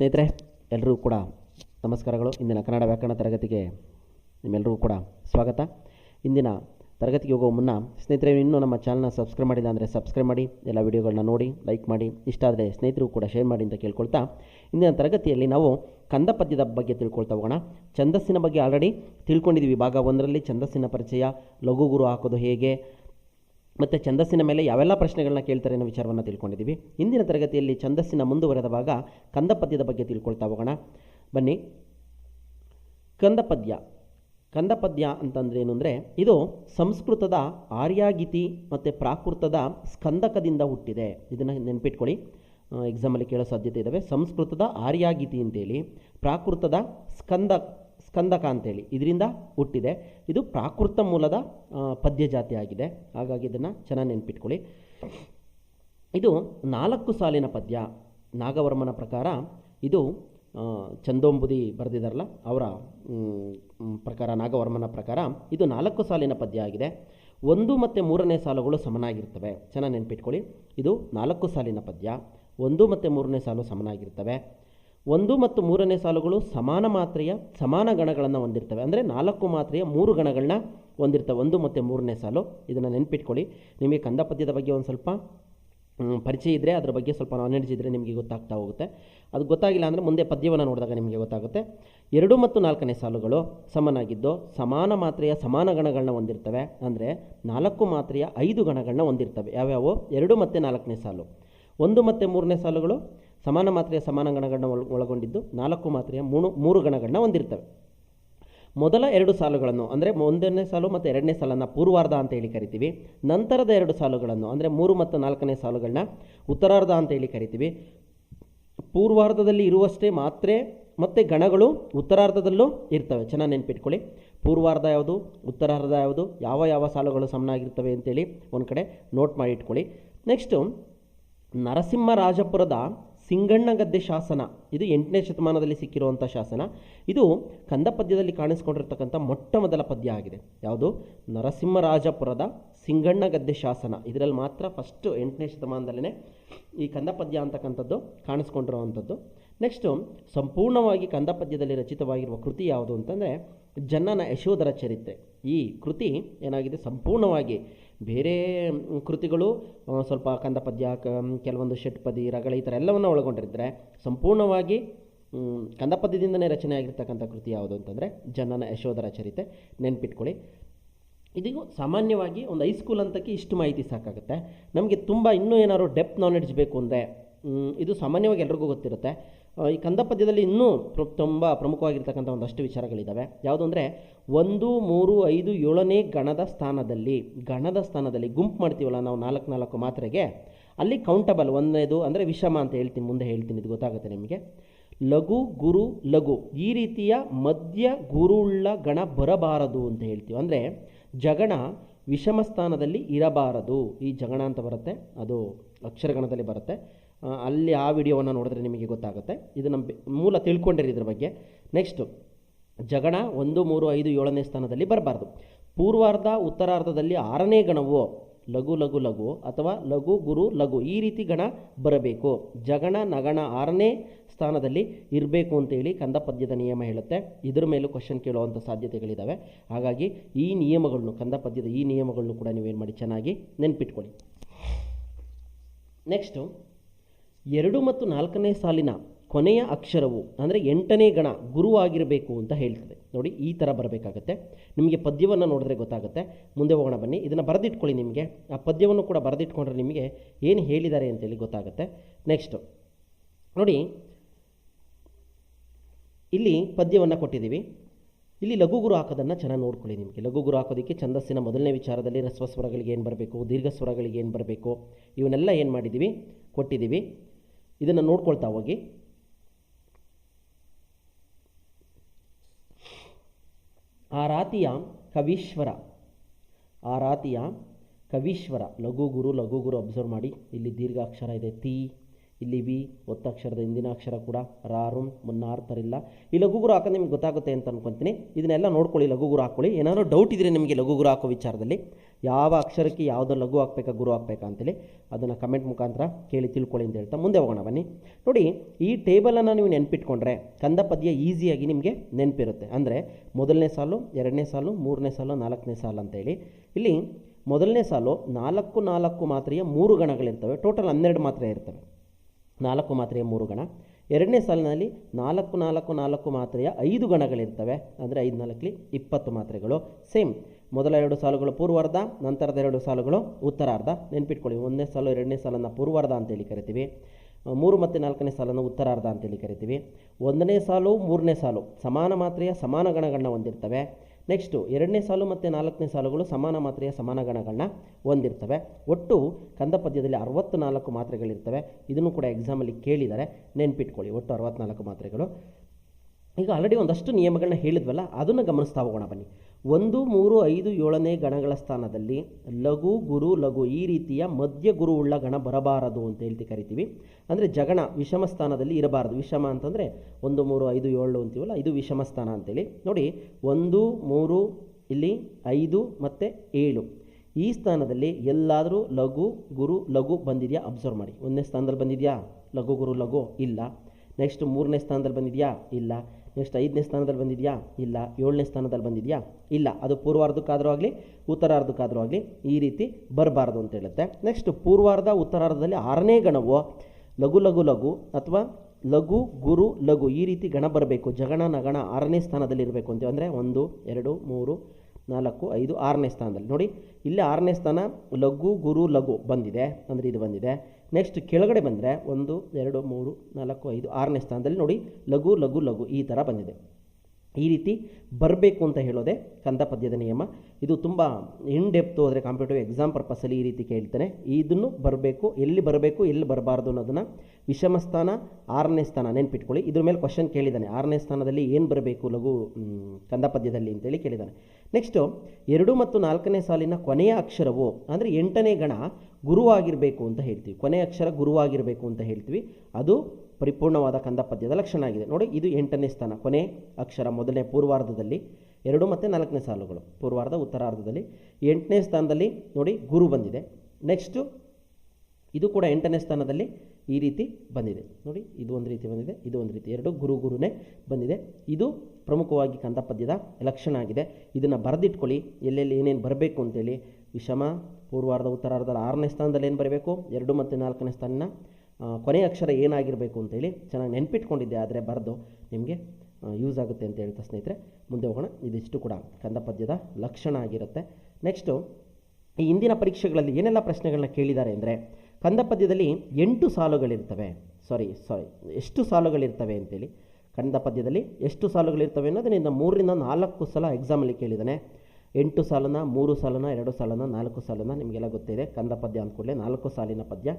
ಸ್ನೇಹಿತರೆ ಎಲ್ಲರೂ ಕೂಡ ನಮಸ್ಕಾರಗಳು. ಇಂದಿನ ಕನ್ನಡ ವ್ಯಾಕರಣ ತರಗತಿಗೆ ನಿಮ್ಮೆಲ್ಲರಿಗೂ ಕೂಡ ಸ್ವಾಗತ. ಇಂದಿನ ತರಗತಿಗೆ ಹೋಗೋ ಮುನ್ನ ಸ್ನೇಹಿತರೆ, ಇನ್ನೂ ನಮ್ಮ ಚಾನಲ್ನ ಸಬ್ಸ್ಕ್ರೈಬ್ ಮಾಡಿಲ್ಲ ಅಂದರೆ ಸಬ್ಸ್ಕ್ರೈಬ್ ಮಾಡಿ, ಎಲ್ಲ ವಿಡಿಯೋಗಳನ್ನ ನೋಡಿ ಲೈಕ್ ಮಾಡಿ, ಇಷ್ಟ ಆದರೆ ಸ್ನೇಹಿತರಿಗೂ ಕೂಡ ಶೇರ್ ಮಾಡಿ ಅಂತ ಕೇಳ್ಕೊಳ್ತಾ ಇಂದಿನ ತರಗತಿಯಲ್ಲಿ ನಾವು ಕಂದ ಪದ್ಯದ ಬಗ್ಗೆ ತಿಳ್ಕೊಳ್ತಾ ಹೋಗೋಣ. ಛಂದಸ್ಸಿನ ಬಗ್ಗೆ ಆಲ್ರೆಡಿ ತಿಳ್ಕೊಂಡಿದ್ದೀವಿ ಭಾಗ ಒಂದರಲ್ಲಿ ಛಂದಸ್ಸಿನ ಪರಿಚಯ, ಲಘು ಗುರು ಹಾಕೋದು ಹೇಗೆ ಮತ್ತು ಛಂದಸ್ಸಿನ ಮೇಲೆ ಯಾವೆಲ್ಲ ಪ್ರಶ್ನೆಗಳನ್ನ ಕೇಳ್ತಾರೆ ಅನ್ನೋ ವಿಚಾರವನ್ನು ತಿಳ್ಕೊಂಡಿದ್ದೀವಿ. ಇಂದಿನ ತರಗತಿಯಲ್ಲಿ ಛಂದಸ್ಸಿನ ಮುಂದುವರೆದ ಭಾಗ ಕಂದ ಪದ್ಯದ ಬಗ್ಗೆ ತಿಳ್ಕೊಳ್ತಾ ಹೋಗೋಣ. ಬನ್ನಿ. ಕಂದ ಪದ್ಯ ಕಂದ ಪದ್ಯ ಅಂತಂದ್ರೆ ಏನು ಅಂದರೆ, ಇದು ಸಂಸ್ಕೃತದ ಆರ್ಯಾಗಿತಿ ಮತ್ತು ಪ್ರಾಕೃತದ ಸ್ಕಂದಕದಿಂದ ಹುಟ್ಟಿದೆ. ಇದನ್ನು ನೆನಪಿಟ್ಕೊಳ್ಳಿ. ಎಕ್ಸಾಮಲ್ಲಿ ಕೇಳೋ ಸಾಧ್ಯತೆ ಇದ್ದಾವೆ ಸಂಸ್ಕೃತದ ಆರ್ಯಾಗಿತಿ ಅಂತೇಳಿ, ಪ್ರಾಕೃತದ ಸ್ಕಂದ ಸ್ಕಂದಕ ಅಂತೇಳಿ. ಇದರಿಂದ ಹುಟ್ಟಿದೆ. ಇದು ಪ್ರಾಕೃತ ಮೂಲದ ಪದ್ಯ ಜಾತಿ ಆಗಿದೆ ಹಾಗಾಗಿ ಇದನ್ನು ಚೆನ್ನಾಗಿ ನೆನ್ಪಿಟ್ಕೊಳ್ಳಿ. ಇದು ನಾಲ್ಕು ಸಾಲಿನ ಪದ್ಯ, ನಾಗವರ್ಮನ ಪ್ರಕಾರ. ಇದು ಚಂದೋಂಬುದಿ ಬರೆದಿದ್ದಾರಲ್ಲ ಅವರ ಪ್ರಕಾರ, ನಾಗವರ್ಮನ ಪ್ರಕಾರ ಇದು ನಾಲ್ಕು ಸಾಲಿನ ಪದ್ಯ ಆಗಿದೆ. ಒಂದು ಮತ್ತು ಮೂರನೇ ಸಾಲುಗಳು ಸಮನಾಗಿರ್ತವೆ. ಚೆನ್ನಾಗಿ ನೆನ್ಪಿಟ್ಕೊಳ್ಳಿ. ಇದು ನಾಲ್ಕು ಸಾಲಿನ ಪದ್ಯ. ಒಂದು ಮತ್ತು ಮೂರನೇ ಸಾಲು ಸಮನಾಗಿರ್ತವೆ. ಒಂದು ಮತ್ತು ಮೂರನೇ ಸಾಲುಗಳು ಸಮಾನ ಮಾತ್ರೆಯ ಸಮಾನ ಗಣಗಳನ್ನು ಹೊಂದಿರ್ತವೆ. ಅಂದರೆ ನಾಲ್ಕು ಮಾತ್ರೆಯ ಮೂರು ಗಣಗಳನ್ನ ಹೊಂದಿರ್ತವೆ. ಒಂದು ಮತ್ತು ಮೂರನೇ ಸಾಲು. ಇದನ್ನು ನೆನ್ಪಿಟ್ಕೊಳ್ಳಿ. ನಿಮಗೆ ಕಂದ ಪದ್ಯದ ಬಗ್ಗೆ ಒಂದು ಸ್ವಲ್ಪ ಪರಿಚಯ ಇದ್ದರೆ ಅದರ ಬಗ್ಗೆ ಸ್ವಲ್ಪ ನಾಲೆಡ್ಜ್ ಇದ್ದರೆ ನಿಮಗೆ ಗೊತ್ತಾಗ್ತಾ ಹೋಗುತ್ತೆ. ಅದು ಗೊತ್ತಾಗಿಲ್ಲ ಅಂದರೆ ಮುಂದೆ ಪದ್ಯವನ್ನು ನೋಡಿದಾಗ ನಿಮಗೆ ಗೊತ್ತಾಗುತ್ತೆ. ಎರಡು ಮತ್ತು ನಾಲ್ಕನೇ ಸಾಲುಗಳು ಸಮನಾಗಿದ್ದು ಸಮಾನ ಮಾತ್ರೆಯ ಸಮಾನ ಗಣಗಳನ್ನ ಹೊಂದಿರ್ತವೆ. ಅಂದರೆ ನಾಲ್ಕು ಮಾತ್ರೆಯ ಐದು ಗಣಗಳನ್ನ ಹೊಂದಿರ್ತವೆ. ಯಾವ್ಯಾವು? ಎರಡು ಮತ್ತು ನಾಲ್ಕನೇ ಸಾಲು. ಒಂದು ಮತ್ತು ಮೂರನೇ ಸಾಲುಗಳು ಸಮಾನ ಮಾತ್ರೆಯ ಸಮಾನ ಗಣಗಳನ್ನ ಒಳ- ಒಳಗೊಂಡಿದ್ದು ನಾಲ್ಕು ಮಾತ್ರೆಯ ಮೂರು ಮೂರು ಗಣಗಳನ್ನ ಹೊಂದಿರ್ತವೆ. ಮೊದಲ ಎರಡು ಸಾಲುಗಳನ್ನು, ಅಂದರೆ ಒಂದನೇ ಸಾಲು ಮತ್ತು ಎರಡನೇ ಸಾಲನ್ನು ಪೂರ್ವಾರ್ಧ ಅಂತ ಹೇಳಿ ಕರಿತೀವಿ. ನಂತರದ ಎರಡು ಸಾಲುಗಳನ್ನು, ಅಂದರೆ ಮೂರು ಮತ್ತು ನಾಲ್ಕನೇ ಸಾಲುಗಳನ್ನ ಉತ್ತರಾರ್ಧ ಅಂತ ಹೇಳಿ ಕರಿತೀವಿ. ಪೂರ್ವಾರ್ಧದಲ್ಲಿ ಇರುವಷ್ಟೇ ಮಾತ್ರೆ ಮತ್ತು ಗಣಗಳು ಉತ್ತರಾರ್ಧದಲ್ಲೂ ಇರ್ತವೆ. ಚೆನ್ನಾಗಿ ನೆನ್ಪಿಟ್ಕೊಳ್ಳಿ. ಪೂರ್ವಾರ್ಧ ಯಾವುದು? ಉತ್ತರಾರ್ಧ ಯಾವುದು? ಯಾವ ಯಾವ ಸಾಲುಗಳು ಸಮನಾಗಿರ್ತವೆ ಅಂತೇಳಿ ಒಂದು ಕಡೆ ನೋಟ್ ಮಾಡಿ ಇಟ್ಕೊಳ್ಳಿ. ನೆಕ್ಸ್ಟು ನರಸಿಂಹರಾಜಪುರದ ಸಿಂಗಣ್ಣ ಗದ್ದೆ ಶಾಸನ, ಇದು ಎಂಟನೇ ಶತಮಾನದಲ್ಲಿ ಸಿಕ್ಕಿರುವಂಥ ಶಾಸನ. ಇದು ಕಂದ ಪದ್ಯದಲ್ಲಿ ಕಾಣಿಸ್ಕೊಂಡಿರ್ತಕ್ಕಂಥ ಮೊಟ್ಟ ಮೊದಲ ಪದ್ಯ ಆಗಿದೆ. ಯಾವುದು? ನರಸಿಂಹರಾಜಪುರದ ಸಿಂಗಣ್ಣಗದ್ದೆ ಶಾಸನ. ಇದರಲ್ಲಿ ಮಾತ್ರ ಫಸ್ಟು ಎಂಟನೇ ಶತಮಾನದಲ್ಲೇ ಈ ಕಂದ ಪದ್ಯ ಅಂತಕ್ಕಂಥದ್ದು ಕಾಣಿಸ್ಕೊಂಡಿರುವಂಥದ್ದು. ನೆಕ್ಸ್ಟು ಸಂಪೂರ್ಣವಾಗಿ ಕಂದ ಪದ್ಯದಲ್ಲಿ ರಚಿತವಾಗಿರುವ ಕೃತಿ ಯಾವುದು ಅಂತಂದರೆ, ಜನ್ನನ ಯಶೋಧರ ಚರಿತ್ರೆ. ಈ ಕೃತಿ ಏನಾಗಿದೆ? ಸಂಪೂರ್ಣವಾಗಿ ಬೇರೆ ಕೃತಿಗಳು ಸ್ವಲ್ಪ ಕಂದ ಪದ್ಯ ಕ- ಕೆಲವೊಂದು ಷಟ್ಪದಿ, ರಗಳ ಈ ಥರ ಎಲ್ಲವನ್ನು ಒಳಗೊಂಡಿರ್ತಾರೆ. ಸಂಪೂರ್ಣವಾಗಿ ಕಂದಪದ್ಯದಿಂದಲೇ ರಚನೆ ಆಗಿರ್ತಕ್ಕಂಥ ಕೃತಿ ಯಾವುದು ಅಂತಂದರೆ ಜನನ ಯಶೋಧರ ಚರಿತೆ. ನೆನ್ಪಿಟ್ಕೊಳ್ಳಿ. ಇದಿಗೂ ಸಾಮಾನ್ಯವಾಗಿ ಒಂದು ಹೈಸ್ಕೂಲ್ ಅಂತಕ್ಕೆ ಇಷ್ಟು ಮಾಹಿತಿ ಸಾಕಾಗುತ್ತೆ. ನಮಗೆ ತುಂಬ ಇನ್ನೂ ಏನಾದ್ರು ಡೆಪ್ತ್ ನಾಲೆಡ್ಜ್ ಬೇಕು ಅಂದರೆ ಇದು ಸಾಮಾನ್ಯವಾಗಿ ಎಲ್ರಿಗೂ ಗೊತ್ತಿರುತ್ತೆ. ಈ ಕಂದ ಪದ್ಯದಲ್ಲಿ ಇನ್ನೂ ತುಂಬ ಪ್ರಮುಖವಾಗಿರ್ತಕ್ಕಂಥ ಒಂದಷ್ಟು ವಿಚಾರಗಳಿದ್ದಾವೆ ಯಾವುದು ಅಂದರೆ, ಒಂದು, ಮೂರು, ಐದು, ಏಳನೇ ಗಣದ ಸ್ಥಾನದಲ್ಲಿ ಗಣದ ಸ್ಥಾನದಲ್ಲಿ ಗುಂಪು ಮಾಡ್ತೀವಲ್ಲ ನಾವು ನಾಲ್ಕು ನಾಲ್ಕು ಮಾತ್ರೆಗೆ, ಅಲ್ಲಿ ಕೌಂಟಬಲ್ ಒಂದನೇದು ಅಂದರೆ ವಿಷಮ ಅಂತ ಹೇಳ್ತೀನಿ, ಮುಂದೆ ಹೇಳ್ತೀನಿ, ಇದು ಗೊತ್ತಾಗುತ್ತೆ ನಿಮಗೆ. ಲಘು, ಗುರು, ಲಘು, ಈ ರೀತಿಯ ಮಧ್ಯ ಗುರುಳ್ಳ ಗಣ ಬರಬಾರದು ಅಂತ ಹೇಳ್ತೀವಿ. ಅಂದರೆ, ಜಗಣ ವಿಷಮ ಸ್ಥಾನದಲ್ಲಿ ಇರಬಾರದು. ಈ ಜಗಣ ಅಂತ ಬರುತ್ತೆ, ಅದು ಅಕ್ಷರಗಣದಲ್ಲಿ ಬರುತ್ತೆ. ಅಲ್ಲಿ ಆ ವಿಡಿಯೋವನ್ನು ನೋಡಿದ್ರೆ ನಿಮಗೆ ಗೊತ್ತಾಗುತ್ತೆ. ಇದು ನಮ್ಮ ಮೂಲ ತಿಳ್ಕೊಂಡಿರಿ ಇದ್ರ ಬಗ್ಗೆ. ನೆಕ್ಸ್ಟು ಜಗಣ ಒಂದು, ಮೂರು, ಐದು, ಏಳನೇ ಸ್ಥಾನದಲ್ಲಿ ಬರಬಾರ್ದು. ಪೂರ್ವಾರ್ಧ, ಉತ್ತರಾರ್ಧದಲ್ಲಿ ಆರನೇ ಗಣವು, ಲಘು ಲಘು ಲಘು, ಅಥವಾ ಲಘು, ಗುರು, ಲಘು, ಈ ರೀತಿ ಗಣ ಬರಬೇಕು. ಜಗಣ, ನಗಣ ಆರನೇ ಸ್ಥಾನದಲ್ಲಿ ಇರಬೇಕು ಅಂತೇಳಿ ಕಂದ ಪದ್ಯದ ನಿಯಮ ಹೇಳುತ್ತೆ. ಇದ್ರ ಮೇಲೂ ಕ್ವಶನ್ ಕೇಳುವಂಥ ಸಾಧ್ಯತೆಗಳಿದ್ದಾವೆ ಹಾಗಾಗಿ ಈ ನಿಯಮಗಳನ್ನು ಕಂದ ಪದ್ಯದ ಈ ನಿಯಮಗಳನ್ನು ಕೂಡ ನೀವೇನು ಮಾಡಿ ಚೆನ್ನಾಗಿ ನೆನ್ಪಿಟ್ಕೊಳ್ಳಿ. ನೆಕ್ಸ್ಟು ಎರಡು ಮತ್ತು ನಾಲ್ಕನೇ ಸಾಲಿನ ಕೊನೆಯ ಅಕ್ಷರವು ಅಂದರೆ ಎಂಟನೇ ಗಣ ಗುರುವಾಗಿರಬೇಕು ಅಂತ ಹೇಳ್ತದೆ. ನೋಡಿ, ಈ ಥರ ಬರಬೇಕಾಗತ್ತೆ. ನಿಮಗೆ ಪದ್ಯವನ್ನು ನೋಡಿದ್ರೆ ಗೊತ್ತಾಗುತ್ತೆ. ಮುಂದೆ ಹೋಗೋಣ ಬನ್ನಿ. ಇದನ್ನು ಬರೆದಿಟ್ಕೊಳ್ಳಿ ನಿಮಗೆ. ಆ ಪದ್ಯವನ್ನು ಕೂಡ ಬರೆದಿಟ್ಕೊಂಡ್ರೆ ನಿಮಗೆ ಏನು ಹೇಳಿದ್ದಾರೆ ಅಂತೇಳಿ ಗೊತ್ತಾಗುತ್ತೆ. ನೆಕ್ಸ್ಟು ನೋಡಿ, ಇಲ್ಲಿ ಪದ್ಯವನ್ನು ಕೊಟ್ಟಿದ್ದೀವಿ. ಇಲ್ಲಿ ಲಘು ಗುರು ಹಾಕೋದನ್ನು ಚೆನ್ನಾಗಿ ನೋಡ್ಕೊಳ್ಳಿ ನಿಮಗೆ. ಲಘು ಗುರು ಹಾಕೋದಕ್ಕೆ ಛಂದಸ್ಸಿನ ಮೊದಲನೇ ವಿಚಾರದಲ್ಲಿ ರಸ್ವ ಸ್ವರಗಳಿಗೆ ಏನು ಬರಬೇಕು, ದೀರ್ಘ ಸ್ವರಗಳಿಗೆ ಏನು ಬರಬೇಕು, ಇವನ್ನೆಲ್ಲ ಏನು ಮಾಡಿದ್ದೀವಿ? ಕೊಟ್ಟಿದ್ದೀವಿ. ಇದನ್ನು ನೋಡ್ಕೊಳ್ತಾ ಹೋಗಿ. ಆ ರಾತಿಯ ಕವೀಶ್ವರ. ಆ ರಾತಿಯ ಕವೀಶ್ವರ. ಲಘು ಗುರು ಲಘು ಗುರು ಅಬ್ಸರ್ವ್ ಮಾಡಿ. ಇಲ್ಲಿ ದೀರ್ಘಾಕ್ಷರ ಇದೆ. ತಿ, ಇಲ್ಲಿ ವಿ, ಒತ್ತಕ್ಷರದ ಹಿಂದಿನ ಅಕ್ಷರ ಕೂಡ. ರಾರು, ಮುನ್ನಾರ್ಥರಿಲ್ಲ. ಈ ಲಘು ಗುರು ಹಾಕೋದು ನಿಮ್ಗೆ ಗೊತ್ತಾಗುತ್ತೆ ಅಂತ ಅನ್ಕೊತೀನಿ. ಇದನ್ನೆಲ್ಲ ನೋಡ್ಕೊಳ್ಳಿ, ಲಘು ಗುರು ಹಾಕ್ಕೊಳ್ಳಿ. ಏನಾದರೂ ಡೌಟ್ ಇದ್ದರೆ ನಿಮಗೆ ಲಘು ಗುರು ಹಾಕೋ ವಿಚಾರದಲ್ಲಿ. ಯಾವ ಅಕ್ಷರಕ್ಕೆ ಯಾವುದು ಲಘು ಆಗಬೇಕಾ ಗುರು ಹಾಕ್ಬೇಕಾ ಅಂತೇಳಿ ಅದನ್ನು ಕಮೆಂಟ್ ಮುಖಾಂತರ ಕೇಳಿ ತಿಳ್ಕೊಳ್ಳಿ ಅಂತ ಹೇಳ್ತಾ ಮುಂದೆ ಹೋಗೋಣ ಬನ್ನಿ. ನೋಡಿ, ಈ ಟೇಬಲನ್ನು ನೀವು ನೆನ್ಪಿಟ್ಕೊಂಡ್ರೆ ಕಂದ ಪದ್ಯ ಈಸಿಯಾಗಿ ನಿಮಗೆ ನೆನಪಿರುತ್ತೆ. ಅಂದರೆ ಮೊದಲನೇ ಸಾಲು, ಎರಡನೇ ಸಾಲು, ಮೂರನೇ ಸಾಲು, ನಾಲ್ಕನೇ ಸಾಲು ಅಂತೇಳಿ ಇಲ್ಲಿ ಮೊದಲನೇ ಸಾಲು ನಾಲ್ಕು ನಾಲ್ಕು ಮಾತ್ರೆಯ ಮೂರು ಗಣಗಳಿರ್ತವೆ. ಟೋಟಲ್ ಹನ್ನೆರಡು ಮಾತ್ರೆ ಇರ್ತವೆ. ನಾಲ್ಕು ಮಾತ್ರೆಯ ಮೂರು ಗಣ. ಎರಡನೇ ಸಾಲಿನಲ್ಲಿ ನಾಲ್ಕು ನಾಲ್ಕು ನಾಲ್ಕು ಮಾತ್ರೆಯ ಐದು ಗಣಗಳಿರ್ತವೆ. ಅಂದರೆ ಐದು ನಾಲ್ಕಲಿ ಇಪ್ಪತ್ತು ಮಾತ್ರೆಗಳು. ಸೇಮ್ ಮೊದಲ ಎರಡು ಸಾಲುಗಳು ಪೂರ್ವಾರ್ಧ, ನಂತರದ ಎರಡು ಸಾಲುಗಳು ಉತ್ತರಾರ್ಧ. ನೆನ್ಪಿಟ್ಕೊಳ್ಳಿ, ಒಂದನೇ ಸಾಲು, ಎರಡನೇ ಸಾಲನ್ನು ಪೂರ್ವಾರ್ಧ ಅಂತೇಳಿ ಕರಿತೀವಿ. ಮೂರು ಮತ್ತು ನಾಲ್ಕನೇ ಸಾಲನ್ನು ಉತ್ತರಾರ್ಧ ಅಂತೇಳಿ ಕರಿತೀವಿ. ಒಂದನೇ ಸಾಲು, ಮೂರನೇ ಸಾಲು, ಸಮಾನ ಮಾತ್ರೆಯ ಸಮಾನ ಗಣಗಳನ್ನ ಹೊಂದಿರ್ತವೆ. ನೆಕ್ಸ್ಟು ಎರಡನೇ ಸಾಲು ಮತ್ತು ನಾಲ್ಕನೇ ಸಾಲುಗಳು ಸಮಾನ ಮಾತ್ರೆಯ ಸಮಾನ ಗಣಗಳನ್ನ ಹೊಂದಿರ್ತವೆ. ಒಟ್ಟು ಕಂದ ಪದ್ಯದಲ್ಲಿ ಅರವತ್ತು ನಾಲ್ಕು ಮಾತ್ರೆಗಳಿರ್ತವೆ. ಇದನ್ನು ಕೂಡ ಎಕ್ಸಾಮಲ್ಲಿ ಕೇಳಿದ್ದಾರೆ ನೆನ್ಪಿಟ್ಕೊಳ್ಳಿ, ಒಟ್ಟು ಅರವತ್ತ್ನಾಲ್ಕು ಮಾತ್ರೆಗಳು. ಈಗ ಆಲ್ರೆಡಿ ಒಂದಷ್ಟು ನಿಯಮಗಳನ್ನ ಹೇಳಿದ್ವಲ್ಲ, ಅದನ್ನು ಗಮನಿಸ್ತಾ ಹೋಗೋಣ ಬನ್ನಿ. ಒಂದು, ಮೂರು, ಐದು, ಏಳನೇ ಗಣಗಳ ಸ್ಥಾನದಲ್ಲಿ ಲಘು ಗುರು, ಲಘು ಈ ರೀತಿಯ ಮಧ್ಯ ಗುರು ಉಳ್ಳ ಗಣ ಬರಬಾರದು ಅಂತ ಹೇಳ್ತಿ ಕರಿತೀವಿ. ಅಂದರೆ ಜಗಣ ವಿಷಮ ಸ್ಥಾನದಲ್ಲಿ ಇರಬಾರದು. ವಿಷಮ ಅಂತಂದರೆ ಒಂದು, ಮೂರು, ಐದು, ಏಳು ಅಂತೀವಲ್ಲ, ಇದು ವಿಷಮ ಸ್ಥಾನ ಅಂತೇಳಿ. ನೋಡಿ, ಒಂದು, ಮೂರು, ಇಲ್ಲಿ ಐದು ಮತ್ತು ಏಳು. ಈ ಸ್ಥಾನದಲ್ಲಿ ಎಲ್ಲಾದರೂ ಲಘು ಗುರು, ಲಘು ಬಂದಿದೆಯಾ? ಅಬ್ಸರ್ವ್ ಮಾಡಿ. ಒಂದನೇ ಸ್ಥಾನದಲ್ಲಿ ಬಂದಿದೆಯಾ? ಲಘು ಗುರು, ಲಘು ಇಲ್ಲ. ನೆಕ್ಸ್ಟ್ ಮೂರನೇ ಸ್ಥಾನದಲ್ಲಿ ಬಂದಿದೆಯಾ? ಇಲ್ಲ. ನೆಕ್ಸ್ಟ್ ಐದನೇ ಸ್ಥಾನದಲ್ಲಿ ಬಂದಿದೆಯಾ? ಇಲ್ಲ. ಏಳನೇ ಸ್ಥಾನದಲ್ಲಿ ಬಂದಿದೆಯಾ? ಇಲ್ಲ. ಅದು ಪೂರ್ವಾರ್ಧಕ್ಕಾದರೂ ಆಗಲಿ, ಉತ್ತರಾರ್ಧಕ್ಕಾದರೂ ಆಗಲಿ ಈ ರೀತಿ ಬರಬಾರ್ದು ಅಂತ ಹೇಳುತ್ತೆ. ನೆಕ್ಸ್ಟ್ ಪೂರ್ವಾರ್ಧ, ಉತ್ತರಾರ್ಧದಲ್ಲಿ ಆರನೇ ಗಣವು ಲಘು ಲಘು ಲಘು ಅಥವಾ ಲಘು, ಗುರು, ಲಘು ಈ ರೀತಿ ಗಣ ಬರಬೇಕು. ಜಗಣ, ನಗಣ ಆರನೇ ಸ್ಥಾನದಲ್ಲಿ ಇರಬೇಕು ಅಂತ ಅಂದರೆ ಒಂದು, ಎರಡು, ಮೂರು, ನಾಲ್ಕು, ಐದು, ಆರನೇ ಸ್ಥಾನದಲ್ಲಿ. ನೋಡಿ, ಇಲ್ಲಿ ಆರನೇ ಸ್ಥಾನ ಲಘು, ಗುರು, ಲಘು ಬಂದಿದೆ. ಅಂದರೆ ಇದು ಬಂದಿದೆ. ನೆಕ್ಸ್ಟ್ ಕೆಳಗಡೆ ಬಂದರೆ ಒಂದು, ಎರಡು, ಮೂರು, ನಾಲ್ಕು, ಐದು, ಆರನೇ ಸ್ಥಾನದಲ್ಲಿ ನೋಡಿ ಲಘು ಲಘು ಲಘು ಈ ಥರ ಬಂದಿದೆ. ಈ ರೀತಿ ಬರಬೇಕು ಅಂತ ಹೇಳೋದೇ ಕಂದ ಪದ್ಯದ ನಿಯಮ. ಇದು ತುಂಬ ಇನ್ ಡೆಪ್ತ್ ಹೋದರೆ ಕಾಂಪಿಟೇಟಿವ್ ಎಕ್ಸಾಮ್ ಪರ್ಪಸಲ್ಲಿ ಈ ರೀತಿ ಕೇಳ್ತಾನೆ. ಇದನ್ನು ಬರಬೇಕು, ಎಲ್ಲಿ ಬರಬೇಕು, ಎಲ್ಲಿ ಬರಬಾರ್ದು ಅನ್ನೋದನ್ನು ವಿಷಮ ಸ್ಥಾನ, ಆರನೇ ಸ್ಥಾನ ನೆನ್ಪಿಟ್ಕೊಳ್ಳಿ. ಇದ್ರ ಮೇಲೆ ಕ್ವಶನ್ ಕೇಳಿದ್ದಾನೆ ಆರನೇ ಸ್ಥಾನದಲ್ಲಿ ಏನು ಬರಬೇಕು ಲಘು ಕಂದ ಪದ್ಯದಲ್ಲಿ ಅಂತೇಳಿ ಕೇಳಿದ್ದಾನೆ ನೆಕ್ಸ್ಟು ಎರಡು ಮತ್ತು ನಾಲ್ಕನೇ ಸಾಲಿನ ಕೊನೆಯ ಅಕ್ಷರವು ಅಂದರೆ ಎಂಟನೇ ಗಣ ಗುರುವಾಗಿರಬೇಕು ಅಂತ ಹೇಳ್ತೀವಿ. ಕೊನೆಯ ಅಕ್ಷರ ಗುರುವಾಗಿರಬೇಕು ಅಂತ ಹೇಳ್ತೀವಿ. ಅದು ಪರಿಪೂರ್ಣವಾದ ಕಂದ ಪದ್ಯದ ಲಕ್ಷಣ ಆಗಿದೆ. ನೋಡಿ, ಇದು ಎಂಟನೇ ಸ್ಥಾನ. ಕೊನೆ ಅಕ್ಷರ, ಮೊದಲನೇ ಪೂರ್ವಾರ್ಧದಲ್ಲಿ ಎರಡು ಮತ್ತು ನಾಲ್ಕನೇ ಸಾಲುಗಳು. ಪೂರ್ವಾರ್ಧ, ಉತ್ತರಾರ್ಧದಲ್ಲಿ ಎಂಟನೇ ಸ್ಥಾನದಲ್ಲಿ ನೋಡಿ ಗುರು ಬಂದಿದೆ. ನೆಕ್ಸ್ಟು ಇದು ಕೂಡ ಎಂಟನೇ ಸ್ಥಾನದಲ್ಲಿ ಈ ರೀತಿ ಬಂದಿದೆ. ನೋಡಿ, ಇದು ಒಂದು ರೀತಿ ಬಂದಿದೆ, ಇದು ಒಂದು ರೀತಿ. ಎರಡು ಗುರು ಗುರುನೇ ಬಂದಿದೆ. ಇದು ಪ್ರಮುಖವಾಗಿ ಕಂದ ಪದ್ಯದ ಲಕ್ಷಣ ಆಗಿದೆ. ಇದನ್ನು ಬರೆದಿಟ್ಕೊಳ್ಳಿ. ಎಲ್ಲೆಲ್ಲಿ ಏನೇನು ಬರಬೇಕು ಅಂತೇಳಿ. ವಿಷಮ, ಪೂರ್ವಾರ್ಧ, ಉತ್ತರಾರ್ಧದ ಆರನೇ ಸ್ಥಾನದಲ್ಲಿ ಏನು ಬರಬೇಕು? ಎರಡು ಮತ್ತು ನಾಲ್ಕನೇ ಸ್ಥಾನ ಕೊನೆಯ ಅಕ್ಷರ ಏನಾಗಿರಬೇಕು ಅಂತೇಳಿ ಚೆನ್ನಾಗಿ ನೆನ್ಪಿಟ್ಕೊಂಡಿದ್ದೆ, ಆದರೆ ಬರೆದು ನಿಮಗೆ ಯೂಸ್ ಆಗುತ್ತೆ ಅಂತ ಹೇಳ್ತಾ ಸ್ನೇಹಿತರೆ, ಮುಂದೆ ಹೋಗೋಣ. ಇದಿಷ್ಟು ಕೂಡ ಕಂದ ಪದ್ಯದ ಲಕ್ಷಣ ಆಗಿರುತ್ತೆ. ನೆಕ್ಸ್ಟು ಈ ಇಂದಿನ ಪರೀಕ್ಷೆಗಳಲ್ಲಿ ಏನೆಲ್ಲ ಪ್ರಶ್ನೆಗಳನ್ನ ಕೇಳಿದ್ದಾರೆ ಅಂದರೆ ಕಂದ ಪದ್ಯದಲ್ಲಿ ಎಂಟು ಸಾಲುಗಳಿರ್ತವೆ. ಸಾರಿ ಸಾರಿ ಎಷ್ಟು ಸಾಲುಗಳಿರ್ತವೆ ಅಂತೇಳಿ. ಕಂದ ಪದ್ಯದಲ್ಲಿ ಎಷ್ಟು ಸಾಲುಗಳಿರ್ತವೆ ಅನ್ನೋದನ್ನ ಮೂರರಿಂದ ನಾಲ್ಕು ಸಲ ಎಕ್ಸಾಮಲ್ಲಿ ಕೇಳಿದ್ದಾನೆ. ಎಂಟು ಸಾಲನ ಮೂರು ಸಾಲನ ಎರಡು ಸಾಲನ ನಾಲ್ಕು ಸಾಲನ ನಿಮಗೆಲ್ಲ ಗೊತ್ತಿದೆ. ಕಂದ ಪದ್ಯ ಅಂದ್ಕೊಳ್ಳೆ ನಾಲ್ಕು ಸಾಲಿನ ಪದ್ಯ.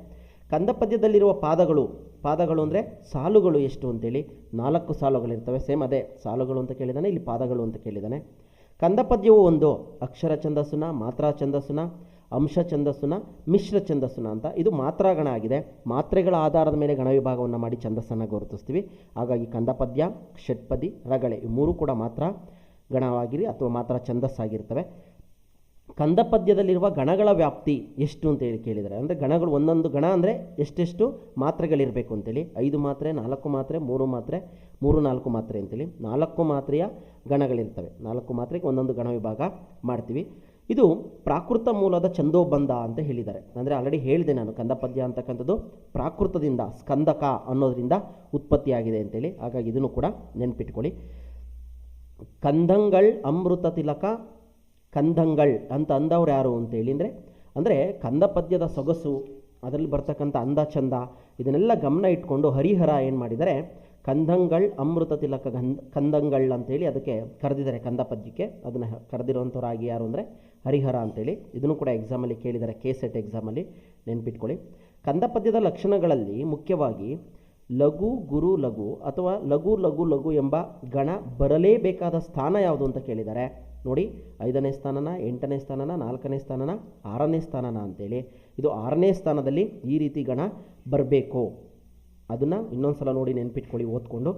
ಕಂದ ಪದ್ಯದಲ್ಲಿರುವ ಪಾದಗಳು ಪಾದಗಳು ಅಂದರೆ ಸಾಲುಗಳು ಎಷ್ಟು ಅಂತೇಳಿ, ನಾಲ್ಕು ಸಾಲುಗಳಿರ್ತವೆ ಸೇಮ್ ಅದೇ, ಸಾಲುಗಳು ಅಂತ ಕೇಳಿದ್ದಾನೆ ಇಲ್ಲಿ ಪಾದಗಳು ಅಂತ ಕೇಳಿದ್ದಾನೆ ಕಂದಪದ್ಯವು ಒಂದು, ಅಕ್ಷರ ಛಂದಸ್ಸುನ, ಮಾತ್ರ ಛಂದಸ್ಸುನ, ಅಂಶ ಛಂದಸ್ಸುನ, ಮಿಶ್ರ ಛಂದಸ್ಸುನ ಅಂತ, ಇದು ಮಾತ್ರಾಗಣ ಆಗಿದೆ. ಮಾತ್ರೆಗಳ ಆಧಾರದ ಮೇಲೆ ಗಣ ವಿಭಾಗವನ್ನು ಮಾಡಿ ಛಂದಸ್ಸನ್ನು ಗುರುತಿಸ್ತೀವಿ. ಹಾಗಾಗಿ ಕಂದಪದ್ಯ, ಷಟ್ಪದಿ, ರಗಳೆ ಈ ಮೂರು ಕೂಡ ಮಾತ್ರ ಗಣವಾಗಿರಿ ಅಥವಾ ಮಾತ್ರ ಛಂದಸ್ಸಾಗಿರ್ತವೆ. ಕಂದ ಪದ್ಯದಲ್ಲಿರುವ ಗಣಗಳ ವ್ಯಾಪ್ತಿ ಎಷ್ಟು ಅಂತೇಳಿ ಕೇಳಿದರೆ ಅಂದರೆ ಗಣಗಳು ಒಂದೊಂದು ಗಣ ಅಂದರೆ ಎಷ್ಟೆಷ್ಟು ಮಾತ್ರೆಗಳಿರಬೇಕು ಅಂತೇಳಿ. ಐದು ಮಾತ್ರೆ, ನಾಲ್ಕು ಮಾತ್ರೆ, ಮೂರು ಮಾತ್ರೆ, ಮೂರು ನಾಲ್ಕು ಮಾತ್ರೆ ಅಂತೇಳಿ. ನಾಲ್ಕು ಮಾತ್ರೆಯ ಗಣಗಳಿರ್ತವೆ. ನಾಲ್ಕು ಮಾತ್ರೆಗೆ ಒಂದೊಂದು ಗಣ ವಿಭಾಗ ಮಾಡ್ತೀವಿ. ಇದು ಪ್ರಾಕೃತ ಮೂಲದ ಛಂದೋಬಂಧ ಅಂತ ಹೇಳಿದ್ದಾರೆ. ಅಂದರೆ ಆಲ್ರೆಡಿ ಹೇಳಿದೆ ನಾನು ಕಂದ ಪದ್ಯ ಅಂತಕ್ಕಂಥದ್ದು ಪ್ರಾಕೃತದಿಂದ, ಸ್ಕಂದಕ ಅನ್ನೋದರಿಂದ ಉತ್ಪತ್ತಿಯಾಗಿದೆ ಅಂತೇಳಿ. ಹಾಗಾಗಿ ಇದನ್ನು ಕೂಡ ನೆನ್ಪಿಟ್ಕೊಳ್ಳಿ. ಕಂದಂಗಳ್ ಅಮೃತ ತಿಲಕ ಕಂದಂಗಳ್ ಅಂತ ಅಂದವ್ರು ಯಾರು ಅಂತೇಳಿ ಅಂದರೆ ಅಂದರೆ ಕಂದ ಪದ್ಯದ ಸೊಗಸು, ಅದರಲ್ಲಿ ಬರ್ತಕ್ಕಂಥ ಅಂದ ಚಂದ, ಇದನ್ನೆಲ್ಲ ಗಮನ ಇಟ್ಕೊಂಡು ಹರಿಹರ ಏನು ಮಾಡಿದರೆ ಕಂದಂಗಳ್ ಅಮೃತ ತಿಲಕ ಗಂಧ, ಕಂದಂಗಳ್ ಅಂತೇಳಿ ಅದಕ್ಕೆ ಕರೆದಿದ್ದಾರೆ ಕಂದ ಪದ್ಯಕ್ಕೆ. ಅದನ್ನು ಕರೆದಿರುವಂಥವ್ರಾಗಿ ಯಾರು ಅಂದರೆ ಹರಿಹರ ಅಂತೇಳಿ ಇದನ್ನು ಕೂಡ ಎಕ್ಸಾಮಲ್ಲಿ ಕೇಳಿದ್ದಾರೆ ಕೆ ಸೆಟ್ ಎಕ್ಸಾಮಲ್ಲಿ ನೆನ್ಪಿಟ್ಕೊಳ್ಳಿ. ಕಂದ ಪದ್ಯದ ಲಕ್ಷಣಗಳಲ್ಲಿ ಮುಖ್ಯವಾಗಿ ಲಘು, ಗುರು, ಲಘು ಅಥವಾ ಲಘು ಲಘು ಲಘು ಎಂಬ ಗಣ ಬರಲೇಬೇಕಾದ ಸ್ಥಾನ ಯಾವುದು ಅಂತ ಕೇಳಿದ್ದಾರೆ. ನೋಡಿ, ಐದನೇ ಸ್ಥಾನನ, ಎಂಟನೇ ಸ್ಥಾನನ, ನಾಲ್ಕನೇ ಸ್ಥಾನನ, ಆರನೇ ಸ್ಥಾನನ ಅಂತೇಳಿ. ಇದು ಆರನೇ ಸ್ಥಾನದಲ್ಲಿ ಈ ರೀತಿ ಗಣ ಬರಬೇಕು. ಅದನ್ನು ಇನ್ನೊಂದು ಸಲ ನೋಡಿ ನೆನ್ಪಿಟ್ಕೊಳ್ಳಿ, ಓದ್ಕೊಂಡು.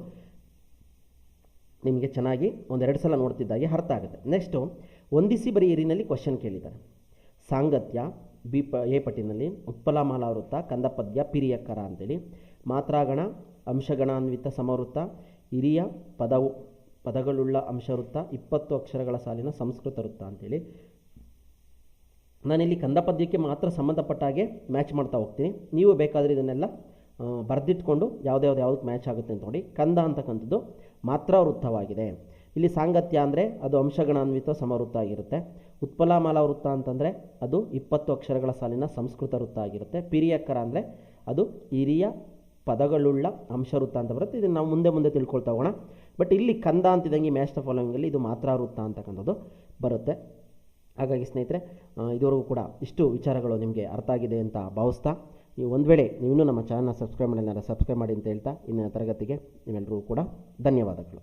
ನಿಮಗೆ ಚೆನ್ನಾಗಿ ಒಂದೆರಡು ಸಲ ನೋಡ್ತಿದ್ದಾಗೆ ಅರ್ಥ ಆಗುತ್ತೆ. ನೆಕ್ಸ್ಟು ಒಂದಿಸಿ ಬರೀ ಏರಿನಲ್ಲಿ ಕ್ವಶನ್ ಕೇಳಿದ್ದಾರೆ. ಸಾಂಗತ್ಯ ಬಿ ಪ ಎ ಪಟ್ಟಿನಲ್ಲಿ ಉತ್ಪಲಮಾಲಾ ವೃತ್ತ ಕಂದಪದ್ಯ, ಪಿರಿಯಕ್ಕರ ಅಂತೇಳಿ. ಮಾತ್ರಾಗಣ, ಅಂಶಗಣಾನ್ವಿತ ಸಮವೃತ್ತ, ಹಿರಿಯ ಪದವು ಪದಗಳುಳ್ಳ ಅಂಶವೃತ್ತ ಇಪ್ಪತ್ತು ಅಕ್ಷರಗಳ ಸಾಲಿನ ಸಂಸ್ಕೃತ ವೃತ್ತ ಅಂತೇಳಿ. ನಾನಿಲ್ಲಿ ಕಂದ ಪದ್ಯಕ್ಕೆ ಮಾತ್ರ ಸಂಬಂಧಪಟ್ಟ ಹಾಗೆ ಮ್ಯಾಚ್ ಮಾಡ್ತಾ ಹೋಗ್ತೀನಿ. ನೀವು ಬೇಕಾದರೆ ಇದನ್ನೆಲ್ಲ ಬರ್ದಿಟ್ಕೊಂಡು ಬರೆದಿಟ್ಕೊಂಡು ಯಾವ್ದ್ಯಾವ್ದು ಯಾವುದಕ್ಕೆ ಮ್ಯಾಚ್ ಆಗುತ್ತೆ ಅಂತ ನೋಡಿ. ಕಂದ ಅಂತಕ್ಕಂಥದ್ದು ಮಾತ್ರ ವೃತ್ತವಾಗಿದೆ. ಇಲ್ಲಿ ಸಾಂಗತ್ಯ ಅಂದರೆ ಅದು ಅಂಶಗಣಾನ್ವಿತ ಸಮವೃತ್ತ ಆಗಿರುತ್ತೆ. ಉತ್ಪಲಾಮಾಲಾ ವೃತ್ತ ಅಂತಂದರೆ ಅದು ಇಪ್ಪತ್ತು ಅಕ್ಷರಗಳ ಸಾಲಿನ ಸಂಸ್ಕೃತ ವೃತ್ತ ಆಗಿರುತ್ತೆ. ಪಿರಿಯಕ್ಕರ ಅಂದರೆ ಅದು ಹಿರಿಯ ಪದಗಳುಳ್ಳ ಅಂಶವೃತ್ತ ಅಂತ ಬರುತ್ತೆ. ಇದನ್ನು ನಾವು ಮುಂದೆ ಮುಂದೆ ತಿಳ್ಕೊಳ್ತಾ ಹೋಗೋಣ. ಬಟ್ ಇಲ್ಲಿ ಕಂದ ಅಂತಿದ್ದಂಗೆ ಮ್ಯಾಚ್ ದ ಫಾಲೋವಿಂಗಲ್ಲಿ ಇದು ಮಾತ್ರ ವೃತ್ತ ಅಂತಕ್ಕಂಥದ್ದು ಬರುತ್ತೆ. ಹಾಗಾಗಿ ಸ್ನೇಹಿತರೆ ಇದುವರೆಗೂ ಕೂಡ ಇಷ್ಟು ವಿಚಾರಗಳು ನಿಮಗೆ ಅರ್ಥ ಆಗಿದೆ ಅಂತ ಭಾವಿಸ್ತಾ, ನೀವು ಒಂದು ವೇಳೆ ನೀವು ಇನ್ನೂ ನಮ್ಮ ಚಾನಲ್ನ ಸಬ್ಸ್ಕ್ರೈಬ್ ಮಾಡಿಲ್ಲ ಸಬ್ಸ್ಕ್ರೈಬ್ ಮಾಡಿ ಅಂತ ಹೇಳ್ತಾ ಇಂದಿನ ತರಗತಿಗೆ ನಿಮ್ಮೆಲ್ಲರಿಗೂ ಕೂಡ ಧನ್ಯವಾದಗಳು.